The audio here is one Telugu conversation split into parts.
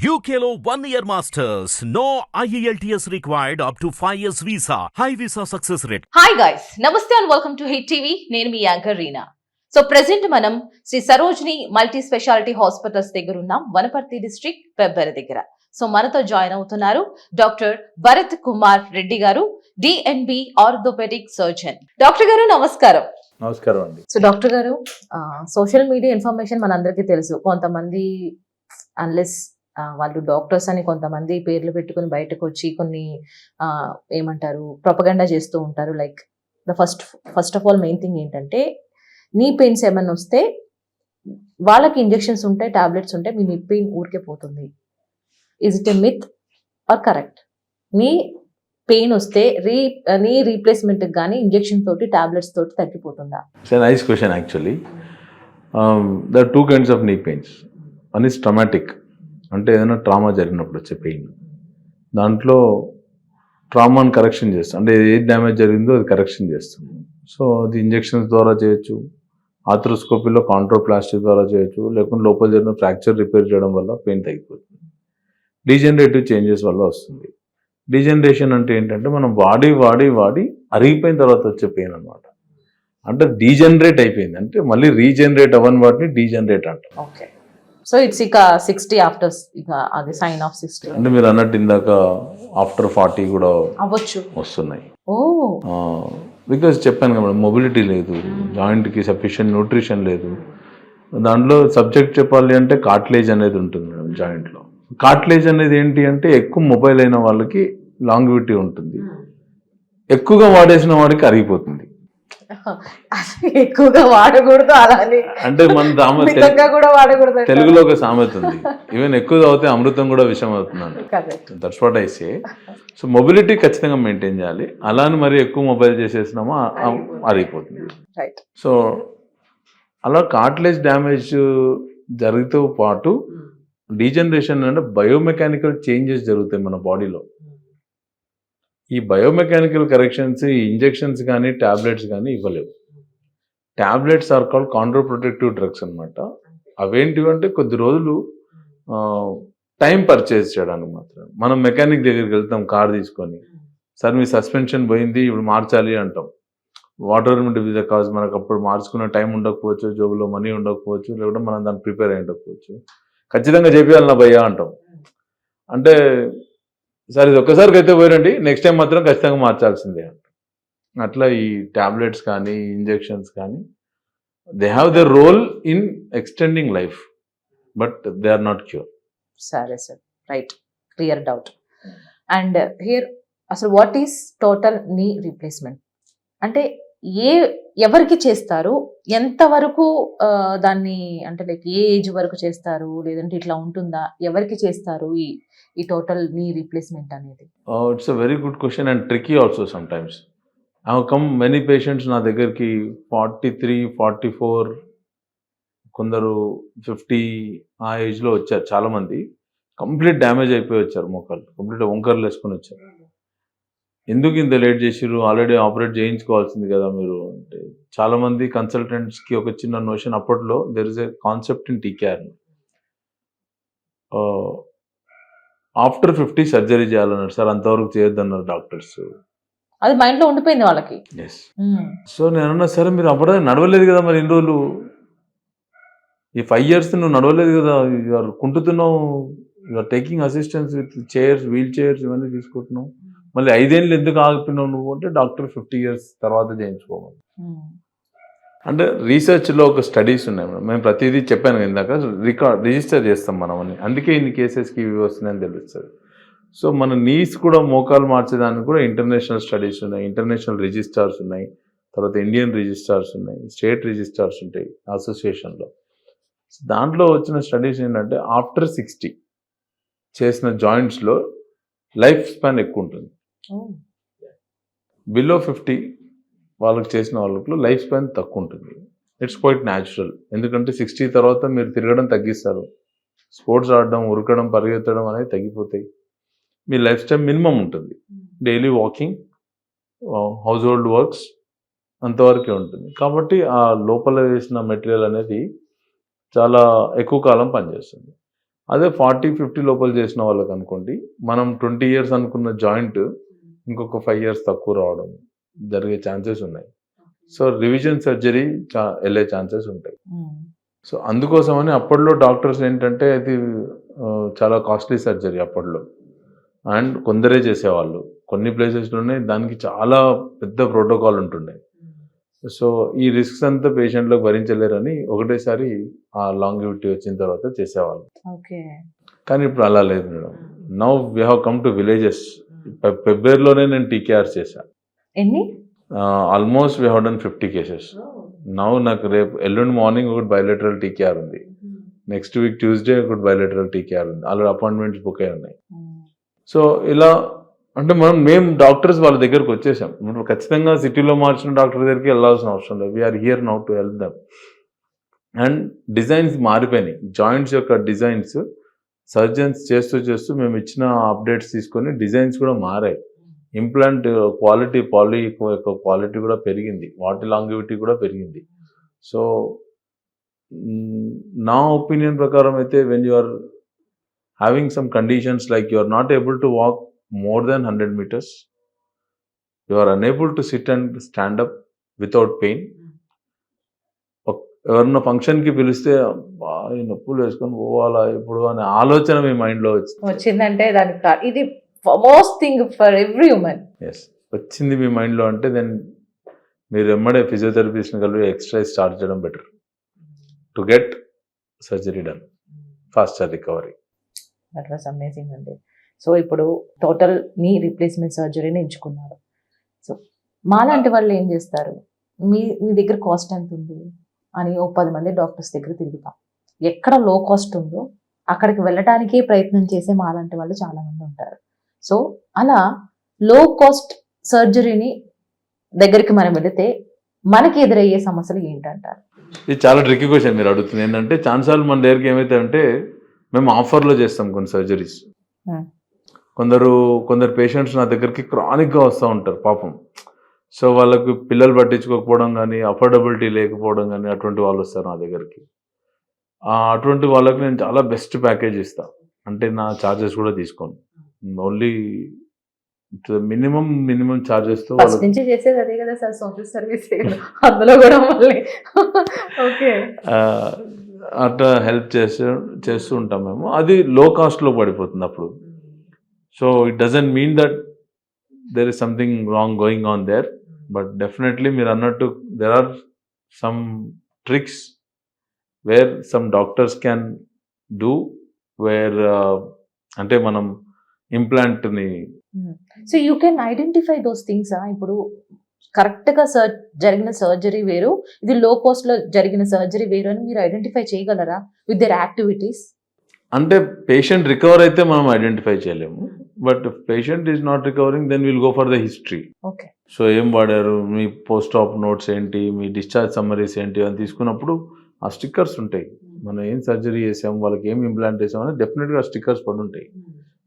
One year masters. No E IELTS required up to 5 years visa. High visa success rate. Hi guys నమస్తే and welcome to hit TV నేను మీ యాంకర్ రీనా. సో ప్రెసెంట్ మనం Shri Sarojini multi speciality hospitals దగ్గర ఉన్నాం వనపర్తి డిస్ట్రిక్ట్ పెబ్బెర దగ్గర. సో మనతో జాయిన్ అవుతున్నారు డాక్టర్ భరత్ కుమార్ రెడ్డి గారు డిఎన్బి ఆర్థోపెడిక్ సర్జన్ డాక్టర్ గారు నమస్కారం. నమస్కారం అండి. సో డాక్టర్ గారు సోషల్ మీడియా ఇన్ఫర్మేషన్ మనందరికీ తెలుసు. కొంతమంది అన్లెస్ వాళ్ళు డాక్టర్స్ అని కొంతమంది పేర్లు పెట్టుకుని బయటకు వచ్చి కొన్ని ఏమంటారు ప్రొపగండా చేస్తూ ఉంటారు. Like the first first of all main thing ఏంటంటే నీ పెయిన్స్ ఏమైనా వస్తే వాళ్ళకి ఇంజెక్షన్స్ ఉంటాయి టాబ్లెట్స్ ఉంటాయి మీ నీ పెయిన్ ఊరికే పోతుంది. Is it a myth or correct knee pain వస్తే రీ నీ రీప్లేస్మెంట్ కానీ ఇంజెక్షన్ తోటి టాబ్లెట్స్ తోటి తగ్గిపోతుందా? Nice question actually the two kinds of knee pains one is traumatic అంటే ఏదైనా ట్రామా జరిగినప్పుడు వచ్చే పెయిన్. దాంట్లో ట్రామాని కరెక్షన్ చేస్తాం అంటే ఏది డ్యామేజ్ జరిగిందో అది కరెక్షన్ చేస్తాం. సో అది ఇంజెక్షన్స్ ద్వారా చేయొచ్చు ఆథ్రోస్కోపీలో కాంట్రోప్లాస్టిక్ ద్వారా చేయొచ్చు లేకుంటే లోపల జరిగిన ఫ్రాక్చర్ రిపేర్ చేయడం వల్ల పెయిన్ తగ్గిపోతుంది. డీజనరేటివ్ చేంజెస్ వల్ల వస్తుంది. డీజనరేషన్ అంటే ఏంటంటే మనం వాడి వాడి వాడి అరిగిపోయిన తర్వాత వచ్చే పెయిన్ అన్నమాట. అంటే డీజనరేట్ అయిపోయింది అంటే మళ్ళీ రీజనరేట్ అవ్వని వాటిని డీజనరేట్ అంటాం. ఓకే. సో ఇట్స్ ఇక సిక్స్టీ ఆఫ్టర్ ఇక అది సైన్ ఆఫ్ సిక్స్టీ అంటే మీరు అన్నట్టు ఇందాక ఆఫ్టర్ ఫార్టీ కూడా అవ్వచ్చు. వస్తున్నాయి. ఓ. బికాజ్ చెప్పాను కదా మొబిలిటీ లేదు జాయింట్కి సఫిషియెంట్ న్యూట్రిషన్ లేదు. దాంట్లో సబ్జెక్ట్ చెప్పాలి అంటే కాట్లేజ్ అనేది ఉంటుంది మేడం జాయింట్లో కాట్లేజ్ అనేది ఏంటి అంటే ఎక్కువ మొబైల్ అయిన వాళ్ళకి లాంగివిటీ ఉంటుంది. ఎక్కువగా వాడేసిన వాడికి అరిగిపోతుంది. ఎక్కువగా వాడకూడదు అలానే అంటే మన కూడా వాడకూడదు తెలుగులో ఒక సామెత ఉంది. ఈవెన్ ఎక్కువ తాగితే అమృతం కూడా విషం అవుతుంది అంట correct that's what I say. So mobility ఖచ్చితంగా మెయింటైన్ చేయాలి. అలానే మరి ఎక్కువ మొబైల్ చేసేసినామో అరిగిపోతుంది రైట్ సో అలా కార్ట్లేజ్ డ్యామేజ్ జరిగితో పాటు డీజనరేషన్ అంటే బయోమెకానికల్ చేంజెస్ జరుగుతాయి మన బాడీలో. ఈ బయోమెకానికల్ కరెక్షన్స్ ఈ ఇంజెక్షన్స్ కానీ ట్యాబ్లెట్స్ కానీ ఇవ్వలేవు. Tablets are called chondro protective drugs అనమాట అవేంటివి అంటే కొద్ది రోజులు టైం పర్చేస్ చేయడానికి మాత్రం మనం మెకానిక్ దగ్గరికి వెళ్తాం కార్ తీసుకొని. సార్ మీ సస్పెన్షన్ పోయింది ఇప్పుడు మార్చాలి అంటాం. వాటర్ విజా కాజ్ మనకు అప్పుడు మార్చుకునే టైం ఉండకపోవచ్చు జోబులో మనీ ఉండకపోవచ్చు లేకుంటే మనం దాన్ని ప్రిపేర్ అయి ఉండకపోవచ్చు. ఖచ్చితంగా చేపియాలి నా భయ్యా అంటాం. అంటే సార్ ఇది ఒక్కసారికి అయితే పోయిరండి. నెక్స్ట్ టైం మాత్రం ఖచ్చితంగా మార్చాల్సిందే. అట్లా ఈ టాబ్లెట్స్ కానీ ఇంజెక్షన్స్ కానీ they have the role in extending life but they are not cure సరే sir. Right clear doubt and here అసలు what is total knee replacement అంటే ఏ ఎవరికి చేస్తారు? ఎంతవరకు దాన్ని అంటే లైక్ ఏ ఏజ్ వరకు చేస్తారు? లేదంటే ఇట్లా ఉంటుందా? ఎవరికి చేస్తారు ఈ ఈ టోటల్ నీ రీప్లేస్మెంట్ అనేది? It's a very good question and tricky also sometimes I come many patients నా దగ్గరికి ఫార్టీ త్రీ ఫార్టీ ఫోర్ కొందరు ఫిఫ్టీ ఆ ఏజ్లో వచ్చారు చాలామంది. కంప్లీట్ డ్యామేజ్ అయిపోయి వచ్చారు మోకాళ్ళు. కంప్లీట్ వంకర్లు వేసుకొని వచ్చారు. ఎందుకు ఇంత లేట్ చేసిర్రు? ఆల్రెడీ ఆపరేట్ చేయించుకోవాల్సింది కదా మీరు అంటే చాలామంది కన్సల్టెంట్స్కి ఒక చిన్న నోషన్ అప్పట్లో there is a concept in TKR after fifty surgery చేయాలన్నారు. సార్ అంతవరకు చేయొద్దన్నారు డాక్టర్స్. అది మైండ్లో ఉండిపోయింది వాళ్ళకి. మ్మ్. సో నేను అన్నా సరే మీరు అప్పుడే నడవలేదు కదా మరి ఇన్ని రోజులు? ఈ ఫైవ్ ఇయర్స్ నువ్వు నడవలేదు కదా? కుంటుతున్నావు. You're taking assistance with chairs wheelchairs ఇవన్నీ తీసుకుంటున్నావు. మళ్ళీ ఐదేళ్ళు ఎందుకు ఆగిపోయినావు నువ్వు అంటే డాక్టర్ ఫిఫ్టీ ఇయర్స్ తర్వాత చేయించుకోమని. అంటే రీసెర్చ్లో ఒక స్టడీస్ ఉన్నాయి మేడం. మేము ప్రతిదీ చెప్పాను ఇందాక రికార్డ్ రిజిస్టర్ చేస్తాం మనం అని. అందుకే ఇన్ని కేసెస్కి ఇవి వస్తున్నాయని తెలుస్తుంది. సో మన నీస్ కూడా మోకాలు మార్చేదానికి కూడా ఇంటర్నేషనల్ స్టడీస్ ఉన్నాయి. ఇంటర్నేషనల్ రిజిస్టార్స్ ఉన్నాయి. తర్వాత ఇండియన్ రిజిస్టార్స్ ఉన్నాయి. స్టేట్ రిజిస్టార్స్ ఉంటాయి అసోసియేషన్లో. దాంట్లో వచ్చిన స్టడీస్ ఏంటంటే ఆఫ్టర్ సిక్స్టీ చేసిన జాయింట్స్లో లైఫ్ స్పాన్ ఎక్కువ ఉంటుంది. బిలో ఫిఫ్టీ వాళ్ళకి చేసిన వాళ్ళకు లైఫ్ స్పాన్ తక్కువ ఉంటుంది. ఇట్స్ క్వైట్ న్యాచురల్ ఎందుకంటే సిక్స్టీ తర్వాత మీరు తిరగడం తగ్గిస్తారు. స్పోర్ట్స్ ఆడడం ఉరకడం పరిగెత్తడం అనేది తగ్గిపోతాయి. మీ లైఫ్ స్టైల్ మినిమం ఉంటుంది. Daily walking household works అంతవరకే ఉంటుంది. కాబట్టి ఆ లోపల వేసిన మెటీరియల్ అనేది చాలా ఎక్కువ కాలం పనిచేస్తుంది. అదే ఫార్టీ ఫిఫ్టీ లోపల చేసిన వాళ్ళకి అనుకోండి మనం ట్వంటీ ఇయర్స్ అనుకున్న జాయింట్ ఇంకొక ఫైవ్ ఇయర్స్ తక్కువ రావడం జరిగే ఛాన్సెస్ ఉన్నాయి. సో రివిజన్ సర్జరీ వెళ్ళే ఛాన్సెస్ ఉంటాయి. సో అందుకోసమని అప్పట్లో డాక్టర్స్ ఏంటంటే అది చాలా కాస్ట్లీ సర్జరీ అప్పట్లో. అండ్ కొందరే చేసేవాళ్ళు. కొన్ని ప్లేసెస్లోనే దానికి చాలా పెద్ద ప్రోటోకాల్ ఉంటుండే. సో ఈ రిస్క్స్ అంతా పేషెంట్లకు భరించలేరని ఒకటేసారి ఆ లాంగివిటీ వచ్చిన తర్వాత చేసేవాళ్ళు. ఓకే. కానీ ఇప్పుడు అలా లేదు madam. Now we have come to villages ఫిబ్రవరిలోనే నేను టీకేఆర్ చేశాను ఎన్ని? Almost we have done fifty cases now నాకు రేపు ఎల్లుండి మార్నింగ్ ఒకటి బయోలెటరల్ టీకేఆర్ ఉంది. నెక్స్ట్ వీక్ ట్యూస్డే ఒకటి బయోలెటరల్ టీకేఆర్ ఉంది. ఆల్రెడీ అపాయింట్మెంట్స్ బుక్ అయి ఉన్నాయి. సో ఇలా అంటే మనం మేము డాక్టర్స్ వాళ్ళ దగ్గరకు వచ్చేసాం. ఇప్పుడు ఖచ్చితంగా సిటీలో మార్చిన డాక్టర్ దగ్గరికి వెళ్ళాల్సిన అవసరం లేదు. We're here now to help them and designs మారిపోయినాయి. జాయింట్స్ యొక్క డిజైన్స్ సర్జన్స్ చేస్తూ చేస్తూ మేము ఇచ్చిన అప్డేట్స్ తీసుకొని డిజైన్స్ కూడా మారాయి. ఇంప్లాంట్ క్వాలిటీ పాలీ యొక్క క్వాలిటీ కూడా పెరిగింది. వాటి లాంగివిటీ కూడా పెరిగింది. సో నా ఒపీనియన్ ప్రకారం అయితే when you are having some conditions like you are not able to walk more than hundred meters you are unable to sit and stand up without pain ఎవరన్నా ఫంక్షన్కి పిలిస్తే "అబ్బా, ఈ నొప్పులు వేసుకొని పోవాలా ఇప్పుడు అనే ఆలోచన మీ మైండ్లో వచ్చింది వచ్చిందంటే దానికి ఇది most thing for every women yes వచ్చింది మీ మైండ్లో అంటే దెన్ మీరు ఎమ్మడే ఫిజియోథెరపిస్ట్ని కలిపి ఎక్స్ట్రా స్టార్ట్ చేయడం better. To get surgery done. Faster recovery. That was amazing అండి. సో ఇప్పుడు టోటల్ మీ రీప్లేస్మెంట్ సర్జరీని ఎంచుకున్నారు. సో మాలాంటి వాళ్ళు ఏం చేస్తారు? మీ మీ దగ్గర కాస్ట్ ఎంత ఉంది అని ఓ పది మంది డాక్టర్స్ దగ్గర తిరుగుతాం. ఎక్కడ లో కాస్ట్ ఉందో అక్కడికి వెళ్ళటానికే ప్రయత్నం చేసే మాలాంటి వాళ్ళు చాలా మంది ఉంటారు. సో అలా లో కాస్ట్ సర్జరీని దగ్గరికి మనం వెళితే మనకి ఎదురయ్యే సమస్యలు ఏంటంటారు? ఇది చాలా ట్రిక్కీ క్వశ్చన్ మీరు అడుగుతుంది. ఏంటంటే ఛాన్సార్లు మన దగ్గరికి ఏమైతే అంటే మేము ఆఫర్లో చేస్తాం కొన్ని సర్జరీస్ Hmm. కొందరు కొందరు పేషెంట్స్ నా దగ్గరికి క్రానిక్గా వస్తూ ఉంటారు పాపం. సో వాళ్ళకు పిల్లలు పట్టించుకోకపోవడం కానీ అఫోర్డబిలిటీ లేకపోవడం కానీ అటువంటి వాళ్ళు వస్తారు నా దగ్గరికి. ఆ, అటువంటి వాళ్ళకి నేను చాలా బెస్ట్ ప్యాకేజ్ ఇస్తాను అంటే నా ఛార్జెస్ కూడా తీసుకోను. ఓన్లీ మినిమం మినిమం ఛార్జెస్తో ఫస్ట్ వాళ్ళకి నుంచి చేసేది అదే కదా సార్ సోషల్ సర్వీస్ అందులో కూడా ఓకే అట్లా హెల్ప్ చేస్తూ చేస్తూ ఉంటాం మేము. అది లో కాస్ట్లో పడిపోతుంది అప్పుడు. So it doesn't mean that there is something wrong going on there but definitely మీరు అన్నట్టు there are some tricks where some doctors can do where అంటే మనం ఇంప్లాంట్ని so you can identify those things ఇప్పుడు కరెక్ట్గా సర్ జరిగిన సర్జరీ వేరు ఇది లో కాస్ట్లో జరిగిన సర్జరీ వేరు అని మీరు ఐడెంటిఫై చేయగలరా విత్ దర్ యాక్టివిటీస్ అంటే పేషెంట్ రికవర్ అయితే మనం ఐడెంటిఫై చేయలేము. But patient is not recovering then will go for the history. Okay. So ఏం వాడారు? మీ పోస్ట్ ఆప్ నోట్స్ ఏంటి? మీ డిశ్చార్జ్ సమ్మరీస్ ఏంటి? అని తీసుకున్నప్పుడు ఆ స్టిక్కర్స్ ఉంటాయి. మనం ఏం సర్జరీ చేసాం? వాళ్ళకి ఏం ఇంప్లాంట్ చేసాం? అని డెఫినెట్గా స్టిక్కర్స్ పడి ఉంటాయి.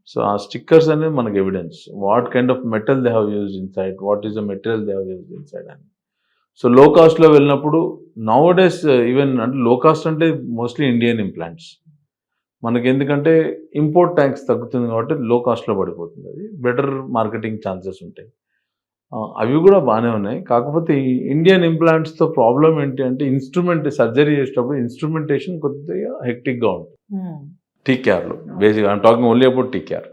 సో ఆ స్టిక్కర్స్ అనేది మనకి evidence. What kind of metal they have use inside? What is the material they have use inside అని. సో లో కాస్ట్లో వెళ్ళినప్పుడు నవ్ డేస్ ఈవెన్ అంటే లో కాస్ట్ అంటే మోస్ట్లీ ఇండియన్ ఇంప్లాంట్స్. మనకి ఎందుకంటే ఇంపోర్ట్ ట్యాంక్స్ తగ్గుతుంది కాబట్టి లో కాస్ట్లో పడిపోతుంది. అది బెటర్ మార్కెటింగ్ ఛాన్సెస్ ఉంటాయి. అవి కూడా బాగానే ఉన్నాయి. కాకపోతే ఈ ఇండియన్ ఇంప్లాంట్స్తో ప్రాబ్లం ఏంటి అంటే ఇన్స్ట్రుమెంట్ సర్జరీ చేసేటప్పుడు ఇన్స్ట్రుమెంటేషన్ కొద్దిగా హెక్టిక్గా ఉంటుంది. టీకేఆర్లో basic I'm talking only about TKR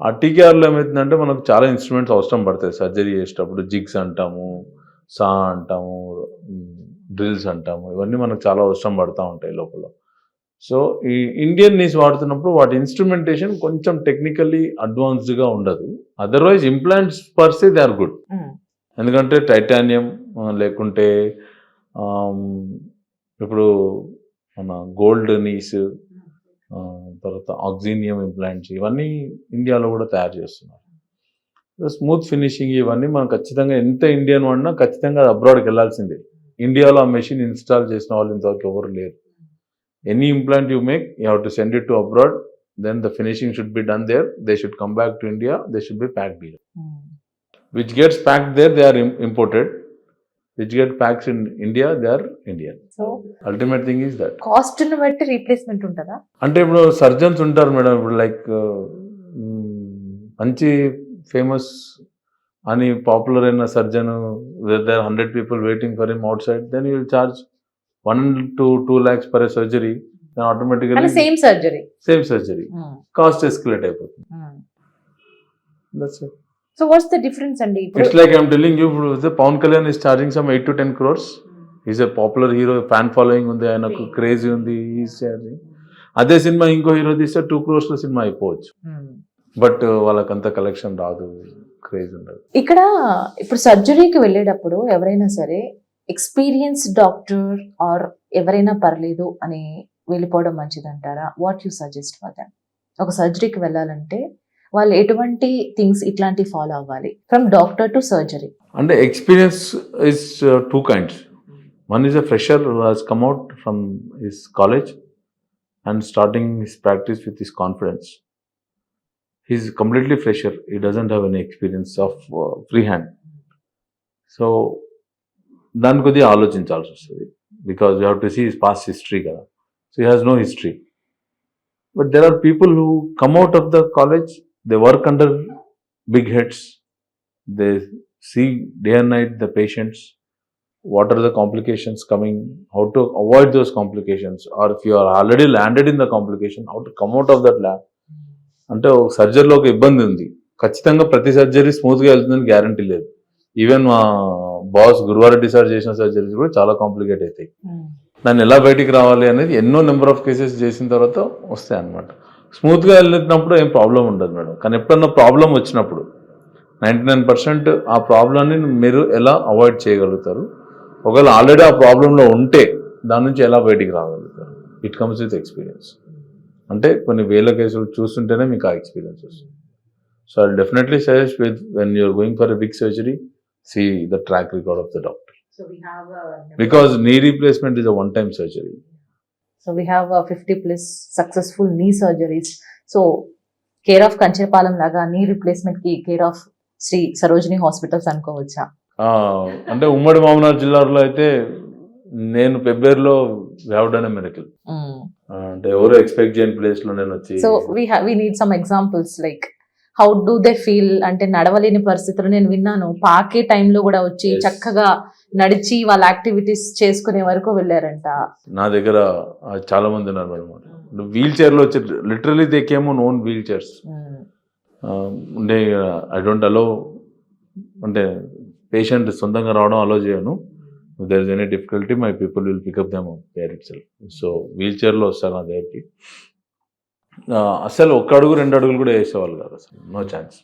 ఆ టీకేఆర్లో ఏమవుతుందంటే మనకు చాలా ఇన్స్ట్రుమెంట్స్ అవసరం పడతాయి. సర్జరీ చేసేటప్పుడు జిగ్స్ అంటాము సా అంటాము డ్రిల్స్ అంటాము. ఇవన్నీ మనకు చాలా అవసరం పడుతూ ఉంటాయి లోపల. సో ఈ ఇండియన్ నీస్ వాడుతున్నప్పుడు వాటి ఇన్స్ట్రుమెంటేషన్ కొంచెం టెక్నికల్లీ అడ్వాన్స్డ్గా ఉండదు. Otherwise implants per se they are good ఎందుకంటే టైటానియం లేకుంటే ఇప్పుడు మన గోల్డ్ నీస్ తర్వాత ఆక్సినియం ఇంప్లాంట్స్ ఇవన్నీ ఇండియాలో కూడా తయారు చేస్తున్నారు. స్మూత్ ఫినిషింగ్ ఇవన్నీ మనం ఖచ్చితంగా ఎంత ఇండియన్ వాడినా ఖచ్చితంగా అది అబ్రాడ్కి వెళ్ళాల్సిందే. ఇండియాలో ఆ మెషిన్ ఇన్స్టాల్ చేసిన వాళ్ళు ఇంతవరకు ఎవరు లేరు. Any implant you make you have to send it to abroad then the finishing should be done there they should come back to India they should be packed here. Which gets packed there they are im- imported. Which get packs in India they are Indian so ultimate thing is that కాస్ట్ని బట్టి రీప్లేస్మెంట్ ఉంటుందా? అంటే ఇప్పుడు సర్జన్స్ ఉంటారు మేడం. ఇప్పుడు లైక్ మంచి ఫేమస్ అని పాపులర్ అయిన surgeon there hundred people waiting for him outside then you will charge one to two lakhs per surgery automatically same surgery same surgery cost escalate అయిపోతుంది. సో వాట్స్ ద డిఫరెన్స్ అండి it's like I'm telling you Pawan Kalyan is charging some eight to ten crores is a popular hero fan following ఉంది ఆయనకు. క్రేజీ ఉంది ఈజ్ చార్జింగ్ అదే సినిమా ఇంకో హీరో తీస్తే టూ క్రోర్స్లో సినిమా అయిపోవచ్చు. Hmm. బట్ వాళ్ళకంత కలెక్షన్ రాదు క్రేజ్ ఉండదు. ఇక్కడ ఇప్పుడు సర్జరీకి వెళ్ళేటప్పుడు ఎవరైనా సరే ఎక్స్పీరియన్స్ డాక్టర్ ఆర్ ఎవరైనా పర్లేదు అని వెళ్ళిపోవడం మంచిదంటారా? What you suggest for them ఒక సర్జరీకి వెళ్ళాలంటే వాళ్ళు ఎటువంటి థింగ్స్ ఇట్లాంటి ఫాలో అవ్వాలి? From doctor to surgery. అంటే experience is two kinds one is a fresher has come out from his college and starting his practice with his confidence he's completely fresher he doesn't have any experience of free hand so దాని కొద్ది ఆలోచించాల్సి వస్తుంది. Because you have to see is past history కదా. So he has no history but there are people who come out of the college they work under big heads they see day and night the patients what are the complications coming how to avoid those complications or if you're already landed in the complication how to come out of that land అంటే ఒక సర్జరీలో ఒక ఇబ్బంది ఉంది. ఖచ్చితంగా ప్రతి సర్జరీ స్మూత్గా వెళ్తుందని గ్యారంటీ లేదు. ఈవెన్ మా బాస్ గురువారం డిసైడ్ చేసిన సర్జరీస్ కూడా చాలా కాంప్లికేట్ అవుతాయి. నన్ను ఎలా బయటికి రావాలి అనేది ఎన్నో నెంబర్ ఆఫ్ కేసెస్ చేసిన తర్వాత వస్తాయి అనమాట స్మూత్గా వెళ్ళినప్పుడు ఏం ప్రాబ్లం ఉండదు మేడం. కానీ ఎప్పుడన్నా ప్రాబ్లం వచ్చినప్పుడు నైంటీ నైన్ పర్సెంట్ ఆ ప్రాబ్లమ్ని మీరు ఎలా అవాయిడ్ చేయగలుగుతారు? ఒకవేళ ఆల్రెడీ ఆ ప్రాబ్లంలో ఉంటే దాని నుంచి ఎలా బయటికి రాగలుగుతారు? It comes with experience. అంటే కొన్ని వేల కేసులు చూస్తుంటేనే మీకు ఆ ఎక్స్పీరియన్స్ వస్తుంది. So I definitely suggest with when you're going for a big surgery see the track record of the doctor because knee replacement is a one time surgery so we have fifty plus successful knee surgeries so care of Kanchepalem లాగా knee రిప్లేస్మెంట్కి care of Shri Sarojini hospitals అనుకోవచ్చా? అంటే ఉమ్మడి మామనాడు జిల్లాలో అయితే నేను పెబ్బేరులో వేవడనే మెరకల్ అంటే ఎవరు ఎక్స్పెక్ట్ చేయని ప్లేస్లో నేను వచ్చి so we we need some examples like how do they feel అంటే నడవలేని పరిస్థితులు నేను విన్నాను. పాకే టైంలో కూడా వచ్చి. చక్కగా నడిచి వాళ్ళ యాక్టివిటీస్ చేసుకునే వరకు వెళ్ళారంట. నా దగ్గర చాలా మంది ఉన్నారు మేడం. వీల్ చైర్లో వచ్చి literally they came on wheelchairs. Mm. ఉండే ఐ డోంట్ అలో అంటే పేషెంట్ సొంతంగా రావడం అలో చేయను. There is any difficulty my people will pick up them per itself so wheel చైర్లో వస్తారు నా దగ్గరికి. అసలు ఒక్క అడుగు రెండు అడుగులు కూడా వేసేవాళ్ళు కాదు అసలు. No chance.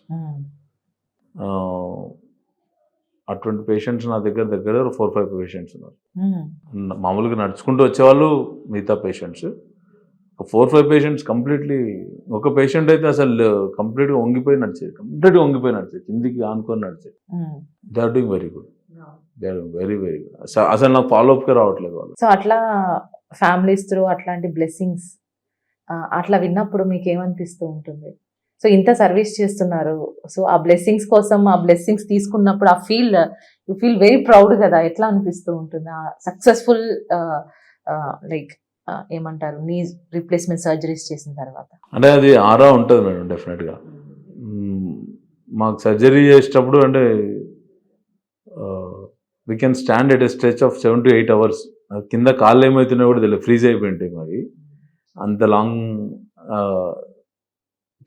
అటువంటి పేషెంట్స్ నా దగ్గర దగ్గర ఫోర్ ఫైవ్ పేషెంట్స్ ఉన్నారు. మామూలుగా నడుచుకుంటూ వచ్చేవాళ్ళు మిగతా పేషెంట్స్ ఒక ఫోర్ ఫైవ్ పేషెంట్స్ కంప్లీట్లీ ఒక పేషెంట్ అయితే అసలు కంప్లీట్గా వంగిపోయి నడిచేది కంప్లీట్గా వంగిపోయి నడిచేది కిందికి ఆనుకొని నడిచేది. They are doing very good they are very very good అసలు నాకు ఫాలో అప్కే రావట్లేదు వాళ్ళు. సో అట్లా ఫ్యామిలీస్ త్రూ అట్లాంటి బ్లెస్సింగ్స్ అట్లా విన్నప్పుడు మీకు ఏమనిపిస్తూ ఉంటుంది? సో ఇంత సర్వీస్ చేస్తున్నారు. సో ఆ బ్లెస్సింగ్స్ కోసం ఆ బ్లెస్సింగ్స్ తీసుకున్నప్పుడు ఆ feel you feel very proud కదా? ఎట్లా అనిపిస్తూ ఉంటుంది? ఆ సక్సెస్ఫుల్ లైక్ ఏమంటారు? నీ రీప్లేస్మెంట్ సర్జరీస్ చేసిన తర్వాత. అంటే అది ఆరా ఉంటుంది మేడం డెఫినెట్గా. మాకు సర్జరీ చేసేటప్పుడు అంటే we can stand at a stretch of seven to eight hours కింద కాళ్ళు ఏమవుతున్నాయో కూడా తెలియదు ఫ్రీజ్ అయిపోయి ఉంటాయి మరి. అంత లాంగ్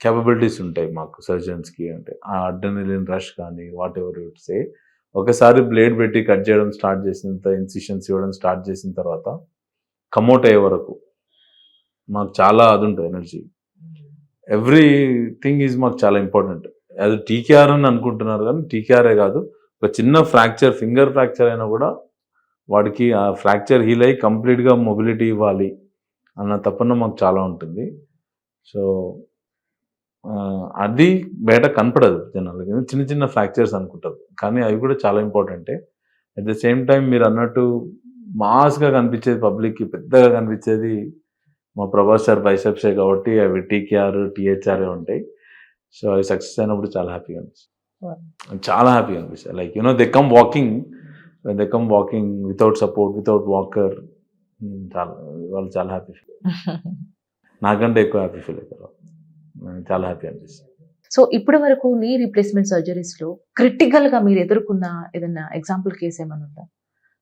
క్యాపబిలిటీస్ ఉంటాయి మాకు సర్జన్స్కి అంటే. ఆ అడ్డనలిన్ రష్ కానీ వాట్ ఎవర్ యుట్ సే ఒకసారి బ్లేడ్ పెట్టి కట్ చేయడం స్టార్ట్ చేసిన ఇన్సిషన్స్ ఇవ్వడం స్టార్ట్ చేసిన తర్వాత కమౌట్ అయ్యే వరకు మాకు చాలా అది ఉంటుంది ఎనర్జీ ఎవ్రీ థింగ్ ఈజ్ మాకు చాలా ఇంపార్టెంట్ అది టీకేఆర్ అని అనుకుంటున్నారు కానీ టీకేఆర్ఏ కాదు. ఒక చిన్న ఫ్రాక్చర్ ఫింగర్ ఫ్రాక్చర్ అయినా కూడా వాడికి ఆ ఫ్రాక్చర్ హీల్ అయ్యి కంప్లీట్గా మొబిలిటీ ఇవ్వాలి. అన్న తపన మాకు చాలా ఉంటుంది. సో అది బయట కనపడదు జనాలకి. చిన్న చిన్న ఫ్రాక్చర్స్ అనుకుంటారు. కానీ అవి కూడా చాలా ఇంపార్టెంటే అట్ ద సేమ్ టైం మీరు అన్నట్టు మాస్గా కనిపించేది పబ్లిక్కి పెద్దగా కనిపించేది మా ప్రభాస్ సార్ బైసెప్సే కాబట్టి అవి టీకేఆర్ టీహెచ్ఆర్ ఉంటాయి. సో అవి సక్సెస్ అయినప్పుడు చాలా హ్యాపీగా అనిపిస్తుంది. చాలా హ్యాపీగా అనిపిస్తుంది. Like you know they come walking. They come walking without support without walker చాలా వాళ్ళు చాలా హ్యాపీ ఫీల్ నాకంటే ఎక్కువ హ్యాపీ ఫీల్ అవుతారు చాలా హ్యాపీ అనిపిస్తుంది. సో ఇప్పటి వరకు నీ రీప్లేస్మెంట్ సర్జరీస్లో క్రిటికల్గా మీరు ఎదుర్కొన్న ఏదైనా ఎగ్జాంపుల్ కేసు ఏమైనా ఉందా?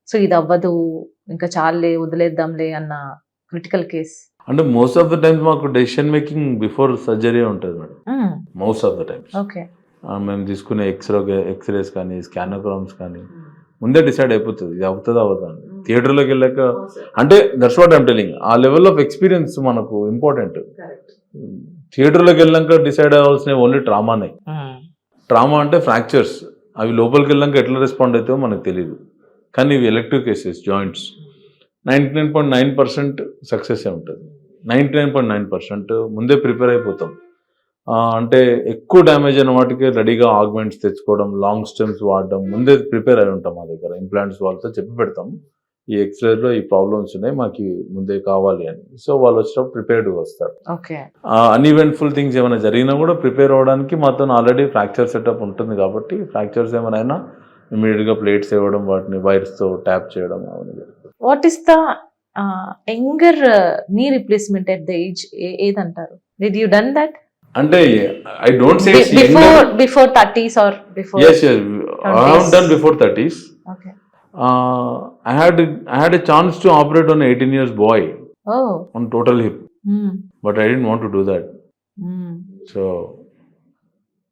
సో ఇది అవ్వదు ఇంకా చాలే వదిలేద్దాంలే అన్న క్రిటికల్ కేస్ అంటే మోస్ట్ ఆఫ్ ద టైమ్స్ మాకు డెసిషన్ మేకింగ్ బిఫోర్ సర్జరీ ఉంటుంది madam. Most of the times okay మేము తీసుకునే ఎక్స్రే ఎక్స్రేస్ కానీ స్కానోగ్రామ్స్ కానీ ముందే డిసైడ్ అయిపోతుంది. ఇది అవుతుందా అవుతుందా థియేటర్లోకి వెళ్ళాక అంటే దట్స్ వాట్ ఐమ్ టెలింగ్ ఆ లెవెల్ ఆఫ్ ఎక్స్పీరియన్స్ మనకు ఇంపార్టెంట్ థియేటర్లోకి వెళ్ళాక డిసైడ్ అవ్వాల్సిన ఓన్లీ ట్రామానే ట్రామా అంటే ఫ్రాక్చర్స్ అవి లోపలికి వెళ్ళాక ఎట్లా రెస్పాండ్ అవుతాయో మనకు తెలియదు కానీ ఇవి elective cases joints ninety nine point nine percent success ఉంటుంది. Ninety nine point nine percent ముందే ప్రిపేర్ అయిపోతాం. ఆ, అంటే ఎక్కువ డ్యామేజ్ అయిన వాటికి రెడీగా ఆగ్మెంట్స్ తెచ్చుకోవడం లాంగ్ స్టెమ్స్ వాడడం ముందే ప్రిపేర్ అయి ఉంటాం మా దగ్గర. ఇంప్లాంట్స్ వాళ్ళతో చెప్పి పెడతాం. ఈ ఎక్స్రేలో ఈ ప్రాబ్లమ్స్ ఉన్నాయి మాకు ముందే కావాలి అని. సో వాళ్ళు వచ్చినప్పుడు ప్రిపేర్డ్గా వస్తారు. అన్ఈవెంట్ఫుల్ థింగ్స్ ఏమైనా జరిగినా కూడా ప్రిపేర్ అవ్వడానికి మాతో ఆల్రెడీ ఫ్రాక్చర్ సెటప్ ఉంటుంది కాబట్టి ఫ్రాక్చర్స్ ఏమైనా ఇమీడియట్గా ప్లేట్స్ ఇవ్వడం వాటిని వైర్స్తో ట్యాప్ చేయడం అవన్నీ what is the younger knee replacement at the age ఏదంటారు did you done that అంటే I don't say before before thirties or before I had I had a chance to operate on eighteen years boy on total hip. But I didn't want to do that so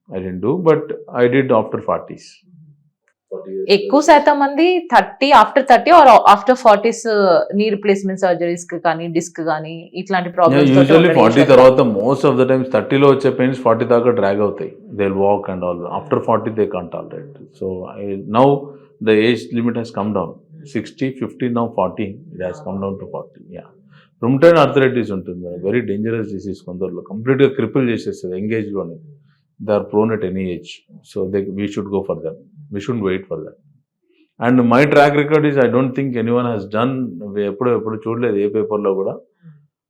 I didn't do but I did after forties ఎక్కువ శాతం మంది thirty after thirty or after forties knee replacement surgeries కానీ డిస్క్ కానీ ఇట్లాంటి యూజువల్లీ ఫార్టీ తర్వాత మోస్ట్ ఆఫ్ ద టైమ్స్ థర్టీలో వచ్చే పెయిన్స్ ఫార్టీ దాకా డ్రాగ్ అవుతాయి. They walk and all after forty they can't all right so I now the age limit has come down sixty fifty now forty it has come down to forty yeah rheumatoid arthritis ఉంటుంది మేడం వెరీ డేంజరస్ డిసీజ్ కొందరిలో. కంప్లీట్గా క్రిపుల్ చేసేస్తుంది ఎంగేజ్లోనే they are prone at any age so they we should go for that we should wait for that and my track record is I don't think any one has done ఎప్పుడు ఎప్పుడు చూడలేదు ఏ పేపర్లో కూడా.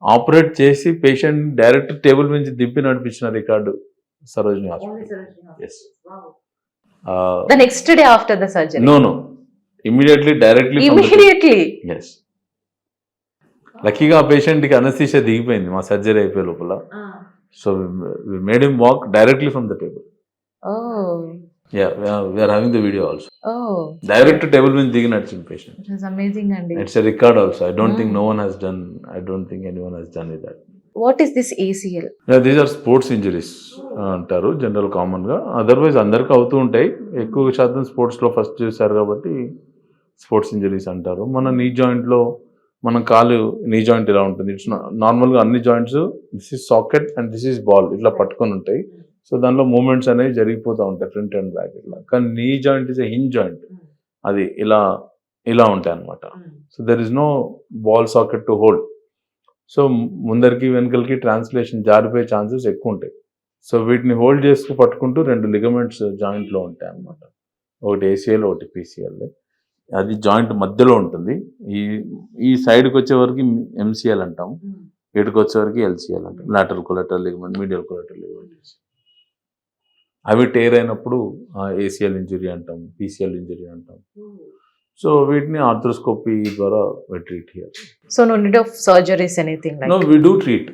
ఆపరేట్ చేసి పేషెంట్ డైరెక్ట్ టేబుల్ నుంచి దింపి నడిపించిన record Sarojini hospital. Yes the next day after the surgery no no immediately directly immediately yes లక్కీగా ఆ పేషెంట్కి అనస్థీషియా దిగిపోయింది. మా సర్జరీ అయిపోయే లోపల. So made him walk directly from the table oh yeah we're having the video also oh direct table మీద దిగి నడిచిన పేషెంట్ ఇట్ ఇస్ అమేజింగ్ అండి. It's a record also I don't think. No one has done I don't think any one has done with that what is this ACL these are sports injuries అంటారు జనరల్ కామన్గా అదర్వైజ్ అందరికీ అవుతూ ఉంటాయి. ఎక్కువ శాతం స్పోర్ట్స్లో ఫస్ట్ చూశారు కాబట్టి స్పోర్ట్స్ ఇంజరీస్ అంటారు. మన నీ జాయింట్లో మన కాలు నీ జాయింట్ ఇలా ఉంటుంది. ఇట్స్ నార్మల్గా అన్ని joints this is socket and this is ball ఇట్లా పట్టుకొని ఉంటాయి. సో దానిలో మూమెంట్స్ అనేవి జరిగిపోతూ ఉంటాయి ఫ్రంట్ అండ్ బ్యాక్ ఇట్లా. కానీ knee joint is a hinge joint అది ఇలా ఇలా ఉంటాయి అనమాట so there is no ball socket to hold so ముందరికి వెనకలకి ట్రాన్స్లేషన్ జారిపోయే ఛాన్సెస్ ఎక్కువ ఉంటాయి. సో వీటిని హోల్డ్ చేస్తూ పట్టుకుంటూ రెండు లిగమెంట్స్ జాయింట్లో ఉంటాయి అన్నమాట. ఒకటి ఏసీఎల్ ఒకటి పీసీఎల్ అది జాయింట్ మధ్యలో ఉంటుంది. ఈ ఈ సైడ్కి వచ్చే వరకు ఎంసీఎల్ అంటాం ఇటుకు వచ్చే వరకు ఎల్సీఎల్ అంటాం. Lateral collateral ligament medial collateral ligament అవి టేర్ అయినప్పుడు ఏసీఎల్ ఇంజురీ అంటాం పీసీఎల్ ఇంజురీ అంటాం. సో వీటిని ఆర్థ్రోస్కోపీ ద్వారా treat here so no need of surgeries anything no we do treat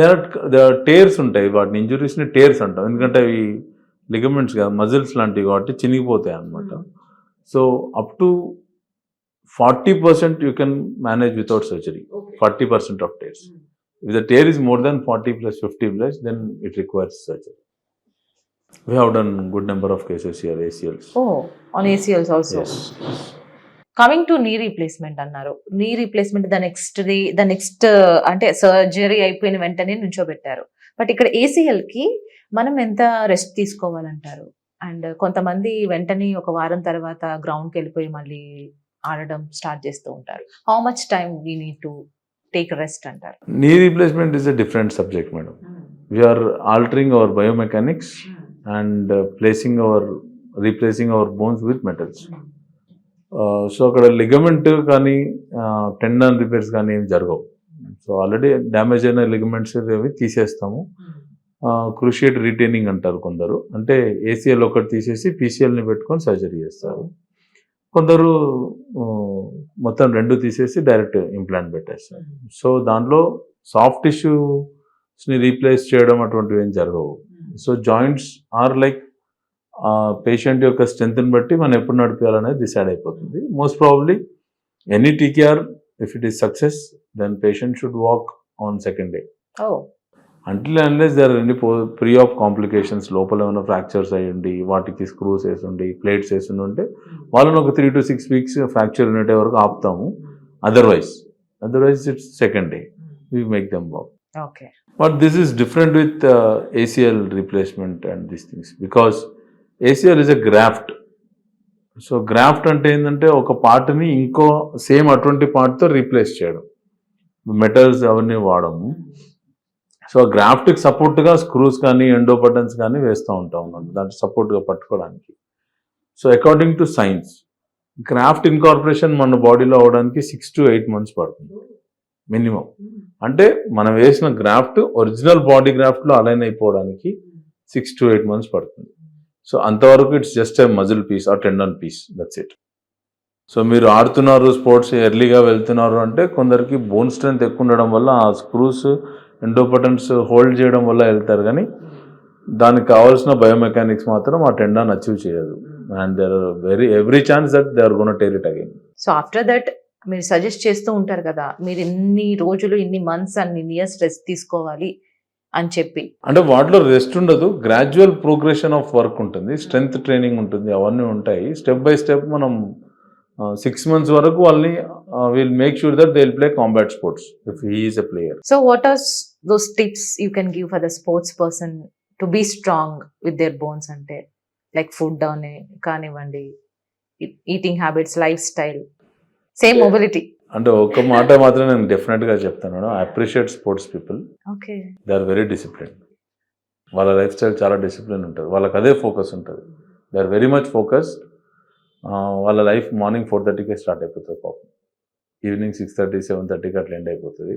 there their tears ఉంటాయి వాటిని ఇంజురీస్ని టేర్స్ అంటాం. ఎందుకంటే అవి లిగమెంట్స్ కాదు మజిల్స్ లాంటివి కాబట్టి చినిగిపోతాయి అన్నమాట. So up to forty percent you can manage without surgery forty percent of tears if the tear is more than forty plus fifty plus then it requires surgery we have done good number of cases here ACLs oh on ACLs also coming to knee replacement అన్నారు. Knee replacement the next day the next అంటే సర్జరీ అయిపోయిన వెంటనే నుంచోబెట్టారు. బట్ ఇక్కడ ACL కి మనం ఎంత రెస్ట్ తీసుకోవాలంటారు? అండ్ కొంతమంది వెంటనే ఒక వారం తర్వాత గ్రౌండ్కి వెళ్ళిపోయి మళ్ళీ ఆడడం స్టార్ట్ చేస్తూ ఉంటారు. How much time we need to take rest అంటారు? Knee replacement is a different subject madam we're altering our biomechanics and placing our replacing our bones with metals so అక్కడ లిగమెంట్ కానీ టెండన్ రిపేర్స్ కానీ ఏం జరగవు. సో ఆల్రెడీ డ్యామేజ్ అయిన లిగమెంట్స్ అవి తీసేస్తాము. క్రూషియేట్ రీటైనింగ్ అంటారు కొందరు. అంటే ఏసీఎల్ ఒకటి తీసేసి పీసీఎల్ని పెట్టుకొని సర్జరీ చేస్తారు. కొందరు ఆ, మొత్తం రెండు తీసేసి డైరెక్ట్ ఇంప్లాంట్ పెట్టేస్తారు. సో దాంట్లో సాఫ్ట్ టిష్యూస్ని రీప్లేస్ చేయడం అటువంటివి ఏం జరగవు. So joints are like patient యొక్క స్ట్రెంత్ని బట్టి మనం ఎప్పుడు నడిపించాలనేది డిసైడ్ అయిపోతుంది. Most probably any TKR if it is success then patient should walk on second day. Until unless there any pre of complications లోపల ఏమైనా ఫ్రాక్చర్స్ అయ్యండి వాటికి స్క్రూస్ వేసుండి ప్లేట్స్ వేసి ఉంటే వాళ్ళని ఒక three to six weeks fracture ఉండే వరకు ఆపుతాము. Otherwise otherwise it's second day. We make them walk. Okay. But this is different with ACL replacement and these things because ACL is a graft so graft అంటే ఏంటంటే ఒక పార్ట్ని ఇంకో సేమ్ అటువంటి పార్ట్తో రీప్లేస్ చేయడం. మెటల్స్ అవన్నీ వాడము. సో గ్రాఫ్ట్కి సపోర్ట్గా స్క్రూస్ కానీ ఎండో బటన్స్ కానీ వేస్తూ ఉంటాం అన్నమాట దాంట్లో సపోర్ట్గా పట్టుకోవడానికి. So according to science graft incorporation మన బాడీలో అవడానికి సిక్స్ టు ఎయిట్ మంత్స్ పడుతుంది. మినిమం. అంటే మనం వేసిన గ్రాఫ్ట్ ఒరిజినల్ బాడీ గ్రాఫ్ట్లో అలైన్ అయిపోవడానికి సిక్స్ టు ఎయిట్ మంత్స్ పడుతుంది. సో అంతవరకు it's just a muscle piece ఆ tendon piece that's it. So మీరు ఆడుతున్నారు స్పోర్ట్స్ ఎర్లీగా వెళ్తున్నారు అంటే కొందరికి బోన్ స్ట్రెంత్ ఎక్కువ ఉండడం వల్ల ఆ స్క్రూస్ ఎండో బటన్స్ హోల్డ్ చేయడం వల్ల వెళ్తారు కానీ దానికి కావాల్సిన బయోమెకానిక్స్ మాత్రం ఆ టెండాన్ అచీవ్ చేయదు. And there are very every chance that they are gonna tear it again. So after that మీరు సజెస్ట్ చేస్తూ ఉంటారు కదా మీరు ఇన్ని రోజులు ఇన్ని మంత్స్ అన్ని ఇయర్స్ రెస్ట్ తీసుకోవాలి అని చెప్పి. అంటే వాటిలో రెస్ట్ ఉండదు గ్రాడ్యువల్ ప్రోగ్రెషన్ ఆఫ్ వర్క్ ఉంటుంది స్ట్రెంగ్త్ ట్రైనింగ్ ఉంటుంది అవన్నీ ఉంటాయి. స్టెప్ బై స్టెప్ మనం సిక్స్ మంత్స్ వరకు వాళ్ళని will make sure that they will play combat sports if he is a player so what are those tips you can give for the sports person to be strong with their bones అంటే? లైక్ ఫుడ్ అని కానివ్వండి eating habits lifestyle same mobility అంటే ఒక మాట మాత్రం నేను డెఫినెట్గా చెప్తాను. I appreciate sports people okay they are very discipline వాళ్ళ లైఫ్ స్టైల్ చాలా డిసిప్లిన్ ఉంటుంది. వాళ్ళకి అదే ఫోకస్ ఉంటుంది. They are very much focus వాళ్ళ లైఫ్ మార్నింగ్ ఫోర్ థర్టీకే స్టార్ట్ అయిపోతుంది పాపం. ఈవినింగ్ సిక్స్ థర్టీ సెవెన్ థర్టీకి అట్లా ఎండ్ అయిపోతుంది.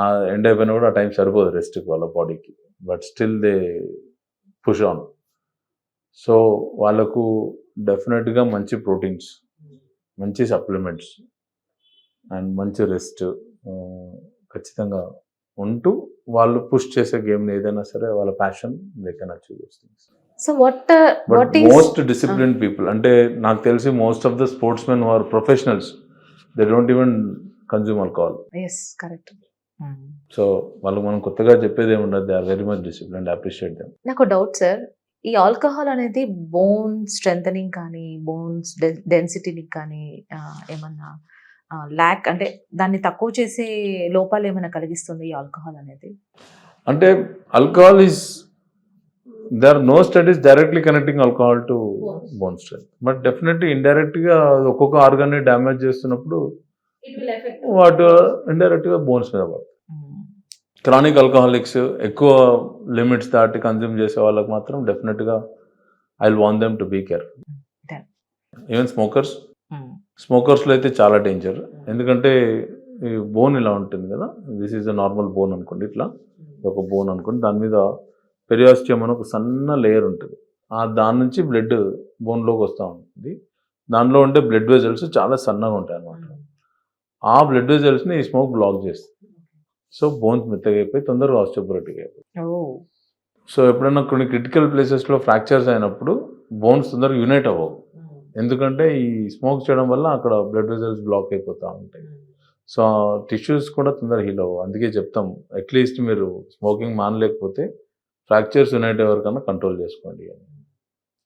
ఆ ఎండ్ అయిపోయినా కూడా ఆ టైం సరిపోదు రెస్ట్కి వాళ్ళ బాడీకి but still they push on so వాళ్ళకు డెఫినెట్గా మంచి ప్రోటీన్స్ మంచి సప్లిమెంట్స్ అండ్ మంచి రెస్ట్ ఖచ్చితంగా ఉంటూ వాళ్ళు పుష్ చేసే గేమ్ ఏదైనా సరే వాళ్ళ passion they can achieve things. So what but most discipline people అంటే నాకు తెలిసి most of the sportsmen are professionals they don't even consume alcohol. Yes correct. So వాళ్ళకి మనం కొత్తగా చెప్పేది ఏమి ఉండదు they are very much discipline appreciate them. నాకు డౌట్ సార్ ఈ ఆల్కహాల్ అనేది బోన్ స్ట్రెంగ్ కానీ బోన్స్ డెన్సిటీని కానీ ఏమన్నా ల్యాక్ అంటే దాన్ని తక్కువ చేసే లోపాలు ఏమైనా కలిగిస్తుంది ఈ ఆల్కహాల్ అనేది? అంటే alcohol is they are no studies directly connecting alcohol to. Bone strength. But definitely ఇండైరెక్ట్గా ఒక్కొక్క ఆర్గాన్ని డ్యామేజ్ చేస్తున్నప్పుడు వాటి ఇండైరెక్ట్గా బోన్స్ మీద పడుతుంది క్రానిక్ ఆల్కహాలిక్స్ ఎక్కువ లిమిట్స్ దాటి కన్జ్యూమ్ చేసే వాళ్ళకి మాత్రం డెఫినెట్గా I want them to be care. Even smokers స్మోకర్స్లో అయితే చాలా డేంజర్ ఎందుకంటే ఈ బోన్ ఇలా ఉంటుంది కదా this is a normal bone అనుకోండి ఇట్లా ఒక బోన్ అనుకోండి దాని మీద పెరియాస్టియం అని ఒక సన్న లేయర్ ఉంటుంది. ఆ దాని నుంచి బ్లడ్ బోన్లోకి వస్తూ ఉంటుంది. దానిలో ఉండే బ్లడ్ వెజల్స్ చాలా సన్నగా ఉంటాయి అన్నమాట ఆ బ్లడ్ వెజల్స్ని ఈ స్మోక్ బ్లాక్ చేస్తుంది. సో బోన్స్ మెత్తగా అయిపోయి తొందరగా ఆస్టియోపొరటిక్ అయిపోయి సో ఎప్పుడైనా కొన్ని క్రిటికల్ ప్లేసెస్లో ఫ్రాక్చర్స్ అయినప్పుడు బోన్స్ తొందరగా యునైట్ అవ్వవు. ఎందుకంటే ఈ స్మోక్ చేయడం వల్ల అక్కడ బ్లడ్ వెజల్స్ బ్లాక్ అయిపోతూ ఉంటాయి. సో టిష్యూస్ కూడా తొందరగా హీల్ అవ్వవు. అందుకే చెప్తాం అట్లీస్ట్ మీరు స్మోకింగ్ మానలేకపోతే ఫ్రాక్చర్స్ యునైట్ ఎవరికన్నా కంట్రోల్ చేసుకోండి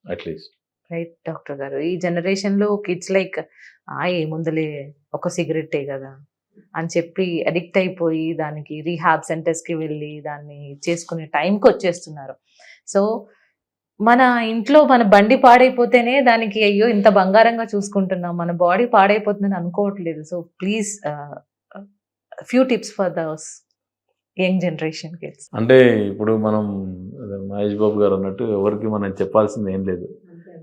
అట్లీస్ట్ రైట్ డాక్టర్ గారు. ఈ జనరేషన్లో కిడ్స్ లైక్ ఆ ఏముందులే ఒక సిగరెట్టే కదా. అని చెప్పి అడిక్ట్ అయిపోయి దానికి రీహాబ్ సెంటర్స్కి వెళ్ళి దాన్ని చేసుకునే టైంకి వచ్చేస్తున్నారు. సో మన ఇంట్లో మన బండి పాడైపోతేనే దానికి అయ్యో ఇంత బంగారంగా చూసుకుంటున్నాం మన బాడీ పాడైపోతుందని అనుకోవట్లేదు. So please few tips for this young generation kids అంటే ఇప్పుడు మనం మహేష్ బాబు గారు అన్నట్టు ఎవరికి మనం చెప్పాల్సింది ఏం లేదు.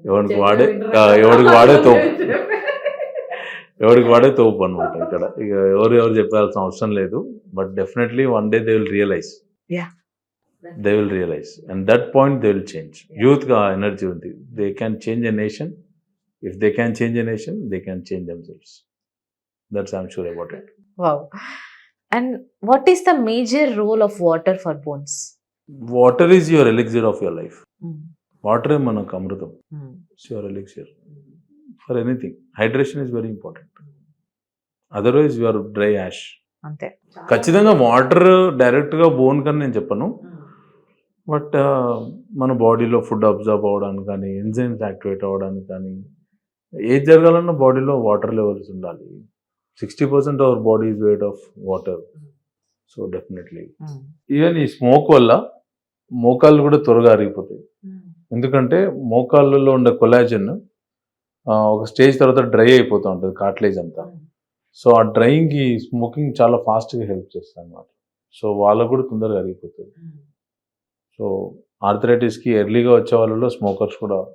ఎవరికి వాడే ఎవరికి వాడే తోపు. ఎవరికి వాడే తోపు అనమాట ఇక్కడ. ఇక ఎవరు ఎవరు చెప్పాల్సిన అవసరం లేదు. But definitely one day they will realise. They will realise and that point they will change యూత్గా energy ఉంది. They can change a nation if they can change a nation they can change themselves that's I'm sure about it wow and what is the major role of water for bones water is your elixir of your life వాటరే మనకు అమృతం. Your elixir for anything. Hydration is very important. Otherwise your dry ash. అంతే. ఖచ్చితంగా వాటర్ డైరెక్ట్గా బోన్ కన్నా నేను చెప్పను. బట్ మన బాడీలో ఫుడ్ అబ్జర్వ్ అవ్వడానికి కానీ ఎంజైమ్స్ యాక్టివేట్ అవ్వడానికి కానీ ఏది జరగాలన్నా బాడీలో వాటర్ లెవెల్స్ ఉండాలి. Sixty percent our body is weight of water. So definitely. Even ఈ స్మోక్ వల్ల మోకాళ్ళు కూడా త్వరగా అరిగిపోతాయి ఎందుకంటే మోకాళ్ళలో ఉండే కొలాజన్ ఒక స్టేజ్ తర్వాత డ్రై అయిపోతూ ఉంటుంది కాట్లేజ్ అంతా. సో ఆ డ్రైయింగ్కి స్మోకింగ్ చాలా ఫాస్ట్గా హెల్ప్ చేస్తుంది అనమాట సో వాళ్ళకు కూడా తొందరగా అరిగిపోతుంది. సో ఆర్థరైటిస్కి ఎర్లీగా వచ్చే వాళ్ళలో స్మోకర్స్ కూడా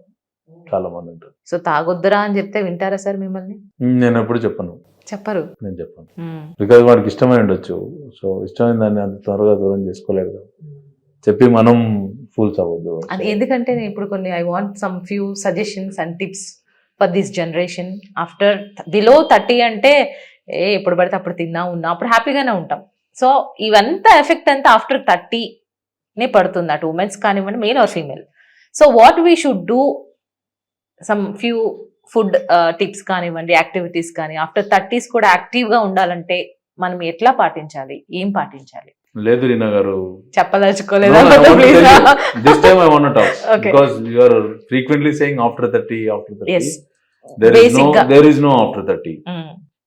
చాలా మంది ఉంటారు. సో తాగొద్దురా అని చెప్తే వింటారా సార్ మిమ్మల్ని? నేను ఎప్పుడు చెప్పను. చెప్పరు. నేను చెప్పను. బికాజ్ వాడికి ఇష్టమై ఉండొచ్చు. సో ఇష్టమైన దాన్ని అంత త్వరగా దూరం చేసుకోలేడు కదా. చెప్పి మనం ఫూల్స్ అవ్వద్దు. ఎందుకంటే నేను ఇప్పుడు కొన్ని I want some few suggestions and tips for this generation after below thirty అంటే ఏ ఎప్పుడు పడితే అప్పుడు తిన్నా ఉన్నా అప్పుడు హ్యాపీగానే ఉంటాం. సో ఇవంతా ఎఫెక్ట్ అంతా ఆఫ్టర్ థర్టీనే పడుతుంది అటు ఉమెన్స్ కానివ్వండి male or female so what we should do some few food tips కానివ్వండి యాక్టివిటీస్ కానీ ఆఫ్టర్ థర్టీస్ కూడా యాక్టివ్గా ఉండాలంటే మనం ఎట్లా పాటించాలి? ఏం పాటించాలి? లేదు రీనా గారు చెప్పదలుచుకోలేదా No, I want to please tell you, this time I want to talk Okay. because you are frequently saying after 30, after 30. Yes. There is no Basic గా. there is no after 30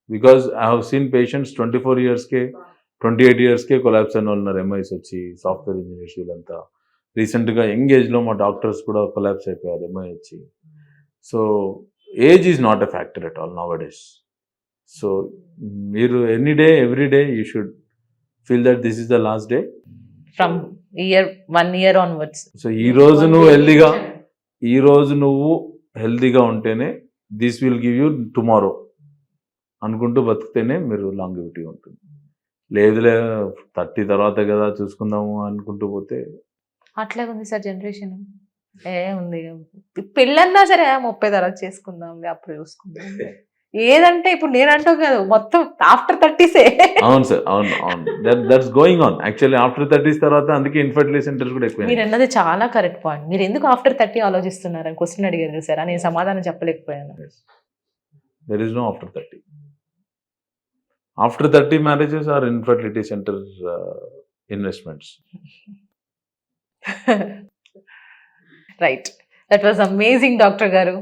because I have seen patients 24 years కే 28 years కే కొలాప్స్ అయిన వాళ్ళు ఉన్నారు ఎంఐస్ వచ్చి సాఫ్ట్వేర్ ఇంజనీర్స్ వీళ్ళంతా రీసెంట్గా యంగ్ ఏజ్లో మా డాక్టర్స్ కూడా కొలాప్స్ అయిపోయారు ఎంఐ వచ్చి so age is not a factor at all nowadays so మీరు any day every day you should feel that this is the last day? From year one year onwards so ఈ రోజు నువ్వు హెల్దీగా ఈ రోజు నువ్వు హెల్దీగా ఉంటేనే this will give you tomorrow అనుకుంటూ బతికితేనే మీరు లాంగివిటీ ఉంటుంది. లేదులే థర్టీ తర్వాత కదా చూసుకుందాము అనుకుంటూ పోతే. అట్లే ఉంది సార్ జనరేషన్ ఏ ఉంది. పెళ్ళన్నా సరే ముప్పై తర్వాత చేసుకుందాం అప్పుడు చూసుకుందాం ఏదంటే ఇప్పుడు నేను అంటాం కాదు మొత్తం ఆఫ్టర్ థర్టీసే అవును సార్ అవును అవును. That that's going on actually after thirties తర్వాత అందుకే ఇన్ఫర్టిలిటీ సెంటర్స్ కూడా ఎక్కువ మీరు అన్నది చాలా కరెక్ట్ పాయింట్ మీరు ఎందుకు ఆఫ్టర్ థర్టీ ఆలోచిస్తున్నారు అని క్వశ్చన్ అడిగారు చూసారా నేను సమాధానం చెప్పలేకపోయాను. There is no after thirty after thirty marriages are infertility centre investments right that was amazing doctor గారు.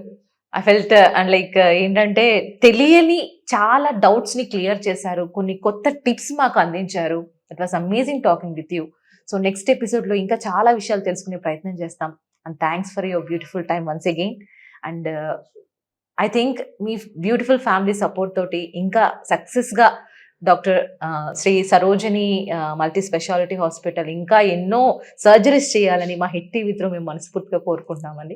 ఐ ఫెల్ట్ అండ్ లైక్ ఏంటంటే తెలియని చాలా డౌట్స్ని క్లియర్ చేశారు. కొన్ని కొత్త టిప్స్ మాకు అందించారు. It was amazing talking with you so next ఎపిసోడ్లో ఇంకా చాలా విషయాలు తెలుసుకునే ప్రయత్నం చేస్తాం. And thanks for your beautiful time once again and I think me beautiful family support తోటి ఇంకా సక్సెస్గా doctor uh, Shri Sarojini multi speciality hospital ఇంకా ఎన్నో సర్జరీస్ చేయాలని మా హిట్ టీవీతో మేము మనస్ఫూర్తిగా కోరుకుంటున్నామండి.